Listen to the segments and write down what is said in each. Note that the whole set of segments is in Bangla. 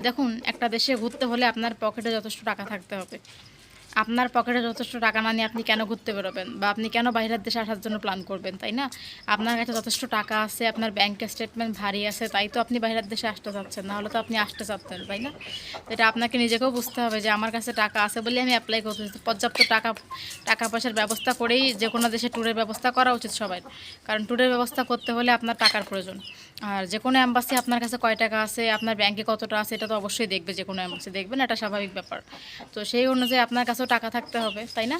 দেখুন একটা দেশে ঘুরতে হলে আপনার পকেটে যথেষ্ট টাকা থাকতে হবে। আপনার পকেটে যথেষ্ট টাকা না নিয়ে আপনি কেন ঘুরতে বেরোবেন? বা আপনি কেন বাইরের দেশে আসার জন্য প্ল্যান করবেন, তাই না? আপনার কাছে যথেষ্ট টাকা আছে, আপনার ব্যাংকের স্টেটমেন্ট ভারী আছে, তাই তো আপনি বাইরের দেশে আসতে চাচ্ছেন, না হলে তো আপনি আসতে চাচ্ছেন, তাই না? এটা আপনাকে নিজেকেও বুঝতে হবে যে আমার কাছে টাকা আছে বলে আমি অ্যাপ্লাই করতেছি পর্যাপ্ত টাকা টাকা পয়সার ব্যবস্থা করেই যে কোনো দেশে ট্যুরের ব্যবস্থা করা উচিত সবাই। কারণ ট্যুরের ব্যবস্থা করতে হলে আপনার টাকার প্রয়োজন। আর যে কোনো অ্যাম্বাসি আপনার কাছে কয় টাকা আছে, আপনার ব্যাংকে কতটা আছে, এটা তো অবশ্যই দেখবে যে কোনো অ্যাম্বাসি দেখবেন এটা স্বাভাবিক ব্যাপার। তো সেই অনুযায়ী আপনার কাছেও টাকা থাকতে হবে, তাই না?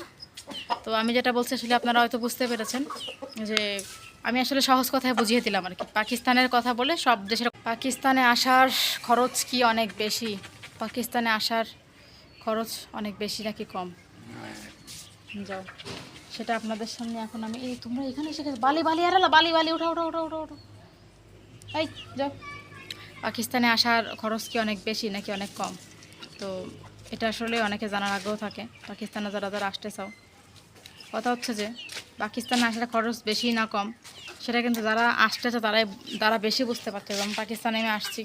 তো আমি যেটা বলছি, আসলে আপনারা হয়তো বুঝতে পেরেছেন যে আমি আসলে সহজ কথায় বুঝিয়ে দিলাম আর কি। পাকিস্তানের কথা বলে সব দেশের পাকিস্তানে আসার খরচ কি অনেক বেশি? পাকিস্তানে আসার খরচ অনেক বেশি নাকি কম? যাও, সেটা আপনাদের সামনে এখন আমি এই তোমরা এখানে এসে গেছো। বালি বালি আরালা বালি বালি উঠা উঠা উঠা উঠা উঠা এই, যাও। পাকিস্তানে আসার খরচ কি অনেক বেশি নাকি অনেক কম? তো এটা আসলে অনেকে জানার আগ্রহ থাকে, পাকিস্তানে যারা যারা আসতে চাও। কথা হচ্ছে যে, পাকিস্তানে আসার খরচ বেশি না কম। সেটা কিন্তু যারা আসতেছে তারাই, তারা বেশি বুঝতে পারছে যেমন পাকিস্তানে আমি আসছি,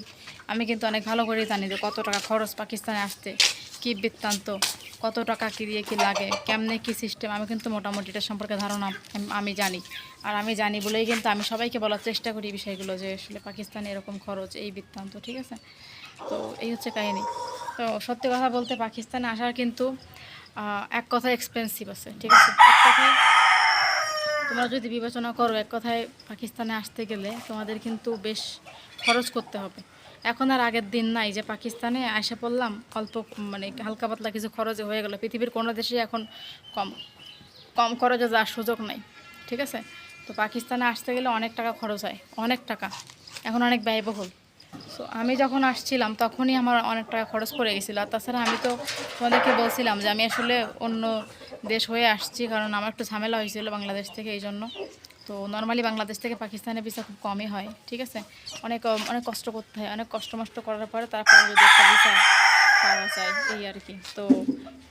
আমি কিন্তু অনেক ভালো করেই জানি যে কত টাকা খরচ পাকিস্তানে আসতে, কী বৃত্তান্ত, কত টাকা কী দিয়ে কী লাগে, কেমনে কী সিস্টেম আমি কিন্তু মোটামুটি এটা সম্পর্কে ধারণা আমি জানি। আর আমি জানি বলেই কিন্তু আমি সবাইকে বলার চেষ্টা করি বিষয়গুলো যে আসলে পাকিস্তানে এরকম খরচ, এই বৃত্তান্ত, ঠিক আছে? তো এই হচ্ছে কাহিনী। তো সত্যি কথা বলতে পাকিস্তানে আসার কিন্তু এক কথায় এক্সপেন্সিভ আছে, ঠিক আছে? এক কথায় তোমরা যদি বিবেচনা করো, এক কথায় পাকিস্তানে আসতে গেলে তোমাদের কিন্তু বেশ খরচ করতে হবে। এখন আর আগের দিন নাই যে পাকিস্তানে আসে পড়লাম, অল্প মানে হালকা পাতলা কিছু খরচে হয়ে গেল। পৃথিবীর কোনো দেশে এখন কম কম খরচে যাওয়ার সুযোগ নাই, ঠিক আছে? তো পাকিস্তানে আসতে গেলে অনেক টাকা খরচ হয়, অনেক টাকা। এখন অনেক ব্যয়বহুল। সো আমি যখন আসছিলাম, তখনই আমার অনেক টাকা খরচ পড়ে গেছিল। আর তাছাড়া আমি তো তোমাদেরকে বলছিলাম যে আমি আসলে অন্য দেশ হয়ে আসছি, কারণ আমার একটু ঝামেলা হয়েছিল বাংলাদেশ থেকে এই জন্য। তো নর্মালি বাংলাদেশ থেকে পাকিস্তানের ভিসা খুব কমই হয়, ঠিক আছে? অনেক অনেক কষ্ট করতে হয়, অনেক কষ্ট মষ্ট করার পরে তারপরে যদি ভিসা পাওয়া যায়, এই আর কি। তো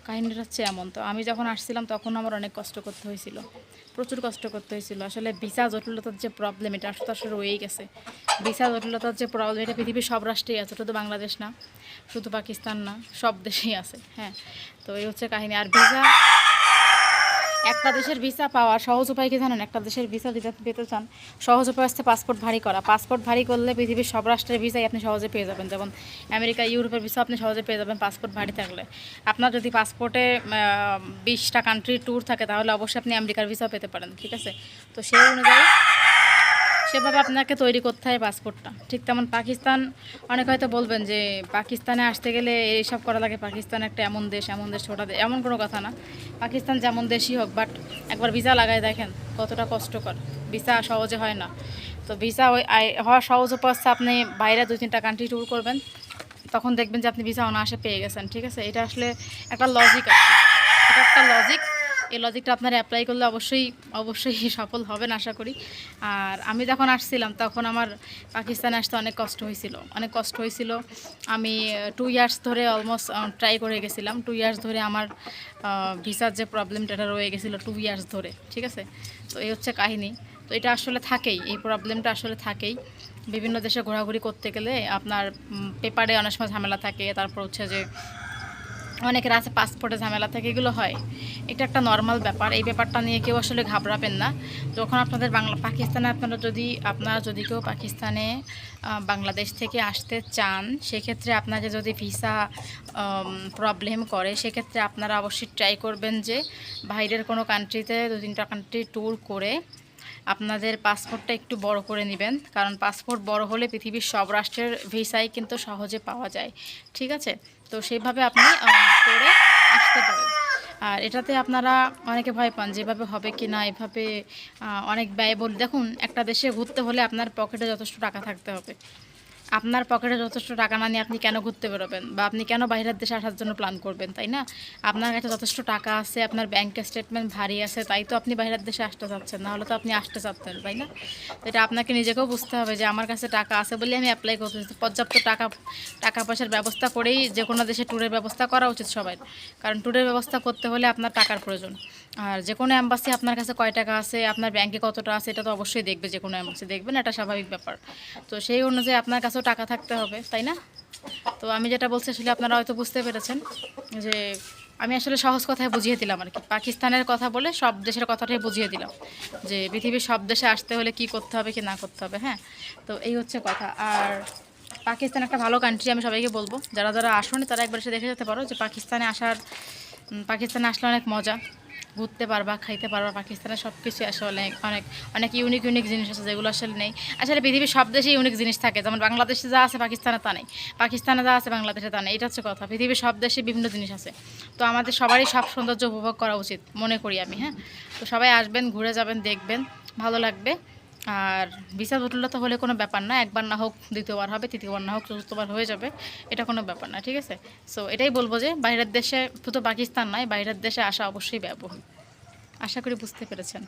কাহিনীটা হচ্ছে এমন। তো আমি যখন আসছিলাম, তখন আমার অনেক কষ্ট করতে হয়েছিল। প্রচুর কষ্ট করতে হয়েছিল। আসলে ভিসা জটিলতার যে প্রবলেম এটা আসলে আসলে রয়েই গেছে। ভিসা জটিলতার যে প্রবলেম এটা পৃথিবীর সব রাষ্ট্রেই আছে। শুধু বাংলাদেশ না, শুধু পাকিস্তান না, সব দেশেই আছে। হ্যাঁ তো এই হচ্ছে কাহিনী। আর ভিসা একটা দেশের ভিসা পাওয়া সহজ উপায় কি জানেন? একটা দেশের ভিসা আপনি পেতে চান, সহজ উপায় হচ্ছে পাসপোর্ট ভারী করা। পাসপোর্ট ভারী করলে পৃথিবীর সব রাষ্ট্রের ভিসাই আপনি সহজে পেয়ে যাবেন। যেমন আমেরিকা, ইউরোপের ভিসা আপনি সহজে পেয়ে যাবেন পাসপোর্ট ভারী থাকলে। আপনার যদি পাসপোর্টে বিশটা কান্ট্রির ট্যুর থাকে, তাহলে অবশ্যই আপনি আমেরিকার ভিসাও পেতে পারেন, ঠিক আছে? তো সেই অনুযায়ী সেভাবে আপনাকে তৈরি করতে হয় পাসপোর্টটা। ঠিক তেমন পাকিস্তান, অনেক হয়তো বলবেন যে পাকিস্তানে আসতে গেলে এইসব করা লাগে। পাকিস্তান একটা এমন দেশ এমন দেশ ছোটা দেশ এমন কোনো কথা না। পাকিস্তান যেমন দেশই হোক বাট একবার ভিসা লাগায় দেখেন কতটা কষ্টকর। ভিসা সহজে হয় না। তো ভিসা ওই হওয়া সহজ উপায় হচ্ছে আপনি বাইরে দুই তিনটা কান্ট্রি ট্যুর করবেন, তখন দেখবেন যে আপনি ভিসা অনায়াসে পেয়ে গেছেন। ঠিক আছে? এটা আসলে একটা লজিক আছে এটা একটা লজিক এই লজিকটা আপনারা অ্যাপ্লাই করলে অবশ্যই অবশ্যই সফল হবেন আশা করি। আর আমি যখন আসছিলাম, তখন আমার পাকিস্তানে আসতে অনেক কষ্ট হয়েছিল। অনেক কষ্ট হয়েছিল। আমি টু ইয়ার্স ধরে অলমোস্ট ট্রাই করে গেছিলাম। টু ইয়ার্স ধরে আমার ভিসার যে প্রবলেমটা রয়ে গেছিল টু ইয়ার্স ধরে, ঠিক আছে? তো এই হচ্ছে কাহিনী। তো এটা আসলে থাকেই, এই প্রবলেমটা আসলে থাকেই। বিভিন্ন দেশে ঘোরাঘুরি করতে গেলে আপনার পেপারে অনেক সময় ঝামেলা থাকে। তারপর হচ্ছে যে অনেকের আছে পাসপোর্টে ঝামেলা থাকে, এগুলো হয়। এটা একটা নর্মাল ব্যাপার। এই ব্যাপারটা নিয়ে কেউ আসলে ঘাবড়াবেন না। যখন আপনাদের বাংলা, পাকিস্তানে আপনারা যদি আপনারা যদি কেউ পাকিস্তানে বাংলাদেশ থেকে আসতে চান, সেক্ষেত্রে আপনাকে যদি ভিসা প্রবলেম করে, সেক্ষেত্রে আপনারা অবশ্যই ট্রাই করবেন যে বাইরের কোনো কান্ট্রিতে দু তিনটা কান্ট্রি ট্যুর করে আপনাদের পাসপোর্টটা একটু বড় করে নেবেন, কারণ পাসপোর্ট বড় হলে পৃথিবীর সব রাষ্ট্রের ভিসাই কিন্তু সহজে পাওয়া যায়। ঠিক আছে? তো সেইভাবে আপনি করে আসতে পারেন। আর এটাতে আপনারা অনেকে ভয় পান যেভাবে হবে কি না, এভাবে অনেক ব্যয় বল দেখুন, একটা দেশে ঘুরতে হলে আপনার পকেটে যথেষ্ট টাকা থাকতে হবে। আপনার পকেটে যথেষ্ট টাকা না নিয়ে আপনি কেন ঘুরতে বেরোবেন? বা আপনি কেন বাইরের দেশে আসার জন্য প্ল্যান করবেন, তাই না? আপনার কাছে যথেষ্ট টাকা আছে, আপনার ব্যাংকের স্টেটমেন্ট ভারী আছে, তাই তো আপনি বাইরের দেশে আসতে চাচ্ছেন, না হলে তো আপনি আসতে চাচ্ছেন, তাই না? এটা আপনাকে নিজেকেও বুঝতে হবে যে আমার কাছে টাকা আছে বলে আমি অ্যাপ্লাই করতেছি পর্যাপ্ত টাকা টাকা পয়সার ব্যবস্থা করেই যে কোনো দেশে ট্যুরের ব্যবস্থা করা উচিত সবাই। কারণ ট্যুরের ব্যবস্থা করতে হলে আপনার টাকার প্রয়োজন। আর যে কোনো অ্যাম্বাসি আপনার কাছে কয় টাকা আছে, আপনার ব্যাংকে কতটা আছে, এটা তো অবশ্যই দেখবে যে কোনো অ্যাম্বাসি দেখবেন এটা স্বাভাবিক ব্যাপার। তো সেই অনুযায়ী আপনার কাছেও টাকা থাকতে হবে, তাই না? তো আমি যেটা বলছি, আসলে আপনারা হয়তো বুঝতে পেরেছেন যে আমি আসলে সহজ কথায় বুঝিয়ে দিলাম আর কি। পাকিস্তানের কথা বলে সব দেশের কথাটাই বুঝিয়ে দিলাম যে পৃথিবীর সব দেশে আসতে হলে কি করতে হবে, কি না করতে হবে হ্যাঁ? তো এই হচ্ছে কথা। আর পাকিস্তান একটা ভালো কান্ট্রি আমি সবাইকে বলব। যারা যারা আসেনি, তারা একবার এসে দেখে যেতে পারো যে পাকিস্তানে আসার পাকিস্তানে আসলে অনেক মজা। ঘুরতে পারবা, খাইতে পারবা, পাকিস্তানের সব কিছু আসলে অনেক অনেক ইউনিক ইউনিক জিনিস আছে যেগুলো আসলে নেই। আসলে পৃথিবীর সব দেশে ইউনিক জিনিস থাকে, যেমন বাংলাদেশে যা আছে পাকিস্তানে তা নেই। পাকিস্তানে যা আছে বাংলাদেশে তা নেই, এটা হচ্ছে কথা। পৃথিবীর সব দেশে বিভিন্ন জিনিস আছে। তো আমাদের সবারই সব সৌন্দর্য উপভোগ করা উচিত, মনে করি আমি হ্যাঁ? তো সবাই আসবেন, ঘুরে যাবেন, দেখবেন, ভালো লাগবে। আর ভিসা তো হলে কোনো ব্যাপার না, একবার না হোক, দ্বিতীয়বার হবে, তৃতীয়বার না হোক, চতুর্থবার হয়ে যাবে, এটা কোনো ব্যাপার না, ঠিক আছে? সো এটাই বলব যে বাইরের দেশে, শুধু পাকিস্তান নয়, বাইরের দেশে আসা অবশ্যই ব্যবহার আশা করি বুঝতে পেরেছেন।